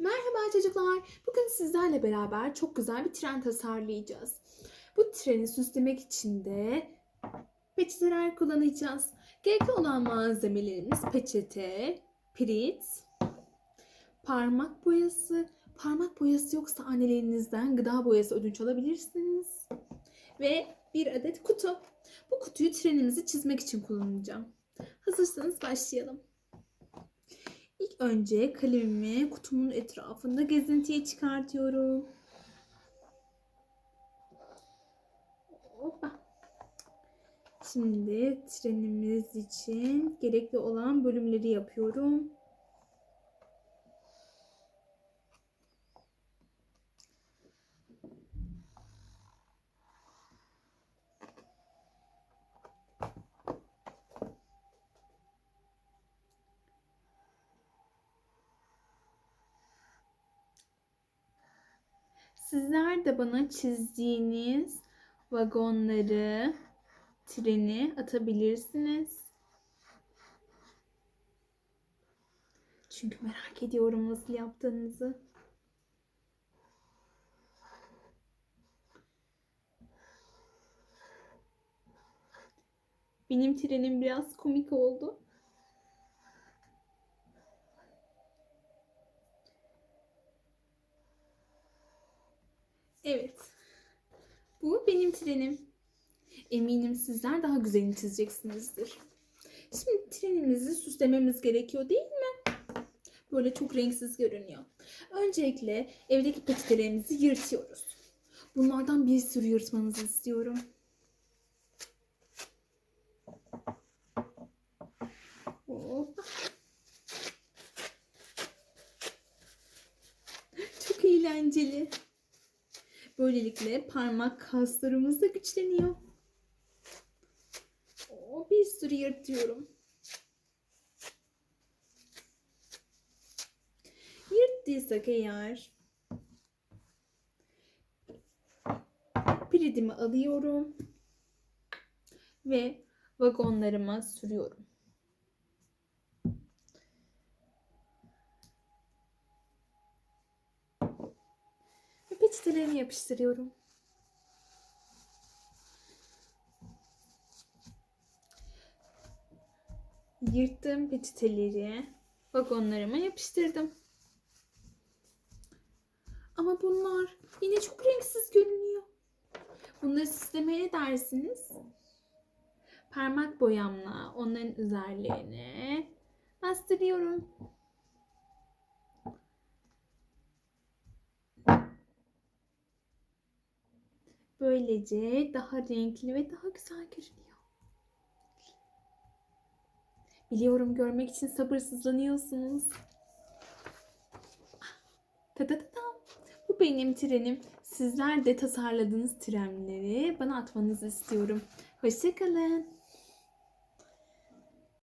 Merhaba çocuklar. Bugün sizlerle beraber çok güzel bir tren tasarlayacağız. Bu treni süslemek için de peçeteler kullanacağız. Gerekli olan malzemelerimiz peçete, pirit, parmak boyası. Parmak boyası yoksa annelerinizden gıda boyası ödünç alabilirsiniz. Ve bir adet kutu. Bu kutuyu trenimizi çizmek için kullanacağım. Hazırsanız başlayalım. Önce kalemimi kutumun etrafında gezintiye çıkartıyorum. Hoppa. Şimdi trenimiz için gerekli olan bölümleri yapıyorum. Sizler de bana çizdiğiniz vagonları, treni atabilirsiniz. Çünkü merak ediyorum nasıl yaptığınızı. Benim trenim biraz komik oldu. Evet. Bu benim trenim. Eminim sizler daha güzelini çizeceksinizdir. Şimdi trenimizi süslememiz gerekiyor değil mi? Böyle çok renksiz görünüyor. Öncelikle evdeki peçetelerimizi yırtıyoruz. Bunlardan bir sürü yırtmanızı istiyorum. Hoppa. Çok eğlenceli. Böylelikle parmak kaslarımız da güçleniyor. Oo, bir sürü yırtıyorum. Yırttıysak eğer piridimi alıyorum ve vagonlarıma sürüyorum. Ve peçetelerimi yapıştırıyorum. Yırttığım peçeteleri vagonlarıma yapıştırdım. Ama bunlar yine çok renksiz görünüyor. Bunları süslemeye ne dersiniz? Parmak boyamla onların üzerlerine bastırıyorum. Böylece daha renkli ve daha güzel görünüyor. Biliyorum görmek için sabırsızlanıyorsunuz. Ta ta ta tam. Bu benim trenim. Sizler de tasarladığınız trenleri bana atmanızı istiyorum. Hoşçakalın.